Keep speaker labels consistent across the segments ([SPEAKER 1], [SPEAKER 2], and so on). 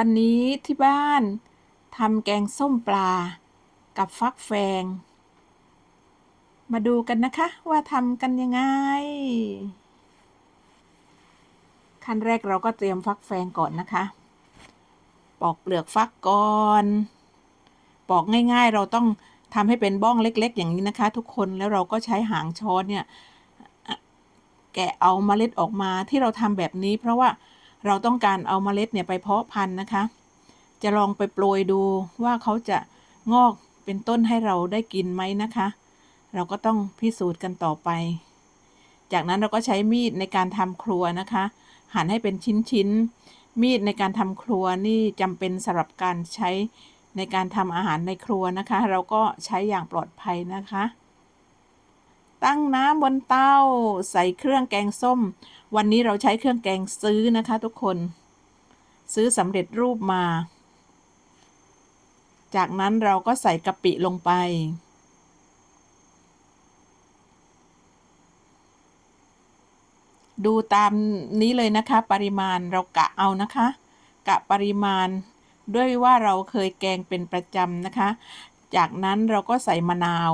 [SPEAKER 1] วันนี้ที่บ้านทำแกงส้มปลา กับฟักแฟง มาดูกันนะคะว่าทำกันยังไง ขั้นแรกเราก็เตรียมฟักแฟงก่อนนะคะ ปอกเปลือกฟักก่อน ปอกง่ายๆ เราต้องทำให้เป็นบ้องเล็ก ๆ อย่างนี้นะคะ ทุกคนแล้วเราก็ใช้หางช้อนเนี่ย แกะเอาเมล็ดออกมาที่เราทำแบบนี้เพราะว่า เราต้องการเอาเมล็ดเนี่ยไปเพาะพันธุ์นะคะ จะลองไปโปรยดูว่าเขาจะงอกเป็นต้นให้เราได้กินไหมนะคะ เราก็ต้องพิสูจน์กันต่อไป จากนั้นเราก็ใช้มีดในการทำครัวนะคะ หั่นให้เป็นชิ้นๆ มีดในการทำครัวนี่จำเป็นสำหรับการใช้ในการทำอาหารในครัวนะคะ เราก็ใช้อย่างปลอดภัยนะคะ ตั้งน้ำบนเตาใส่เครื่องแกงส้ม วันนี้เราใช้เครื่องแกงซื้อนะคะ ทุกคน ซื้อสำเร็จรูปมา จากนั้นเราก็ใส่กะปิลงไป ดูตามนี้เลยนะคะ ปริมาณเรากะเอานะคะ กะปริมาณด้วยว่าเราเคยแกงเป็นประจำนะคะ จากนั้นเราก็ใส่มะนาว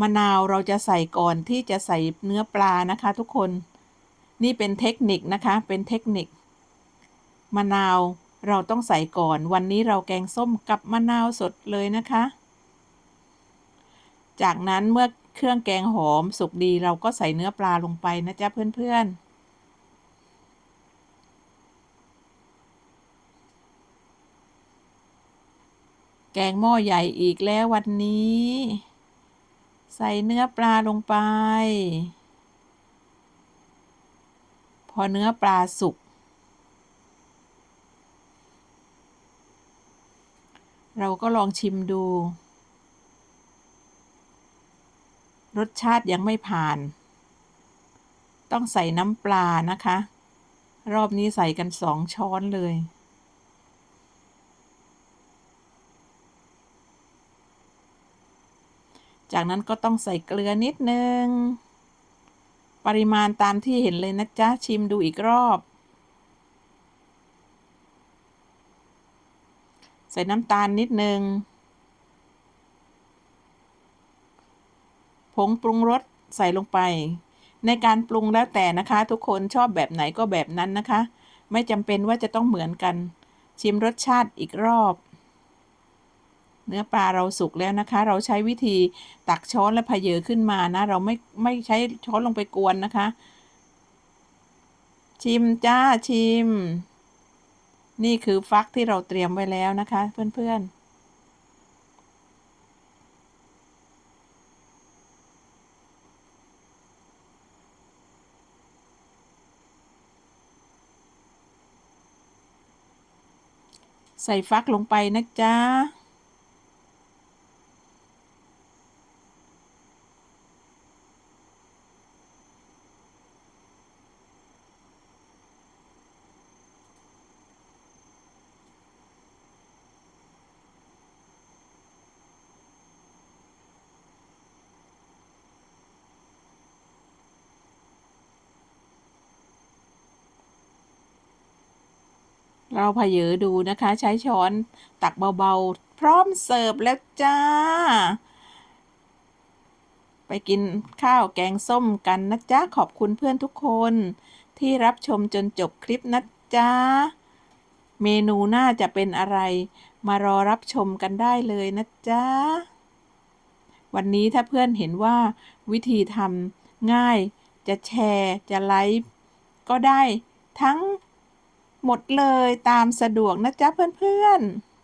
[SPEAKER 1] มะนาวเราจะใส่ก่อนที่จะใส่เนื้อปลานะคะทุกคน นี่เป็นเทคนิคนะคะ เป็นเทคนิค มะนาวเราต้องใส่ก่อน วันนี้เราแกงส้มกับมะนาวสดเลยนะคะ จากนั้นเมื่อเครื่องแกงหอมสุกดีเราก็ใส่เนื้อปลาลงไปนะจ๊ะเพื่อนๆแกงหม้อใหญ่อีกแล้ววันนี้ ใส่เนื้อปลาลงไป พอเนื้อปลาสุก เราก็ลองชิมดู รสชาติยังไม่ผ่าน ต้องใส่น้ำปลานะคะ รอบนี้ใส่กันสองช้อนเลย จากนั้นก็ต้องใส่เกลือนิดนึง ปริมาณตามที่เห็นเลยนะจ๊ะ ชิมดูอีกรอบ ใส่น้ำตาลนิดนึง ผงปรุงรสใส่ลงไป ในการปรุงแล้วแต่นะคะ ทุกคนชอบแบบไหนก็แบบนั้นนะคะ ไม่จำเป็นว่าจะต้องเหมือนกัน ชิมรสชาติอีกรอบ เนื้อปลาเราสุกแล้วนะคะ เราใช้วิธีตักช้อนและพเยอขึ้นมานะ เราไม่ไม่ใช้ช้อนลงไปกวนนะคะ ชิมจ้าชิม นี่คือฟักที่เราเตรียมไว้แล้วนะคะ เพื่อนๆใส่ฟักลงไปนะจ๊ะ เราพเยอดูนะคะ ใช้ช้อนตักเบาๆ พร้อมเสิร์ฟแล้วจ้า ไปกินข้าวแกงส้มกันนะจ๊ะ ขอบคุณเพื่อนทุกคนที่รับชมจนจบคลิปนะจ๊ะ เมนูน่าจะเป็นอะไร มารอรับชมกันได้เลยนะจ๊ะ วันนี้ถ้าเพื่อนเห็นว่าวิธีทำง่ายจะแชร์จะไลฟ์ก็ได้ทั้ง หมดเลยตามสะดวกนะจ๊ะเพื่อนๆ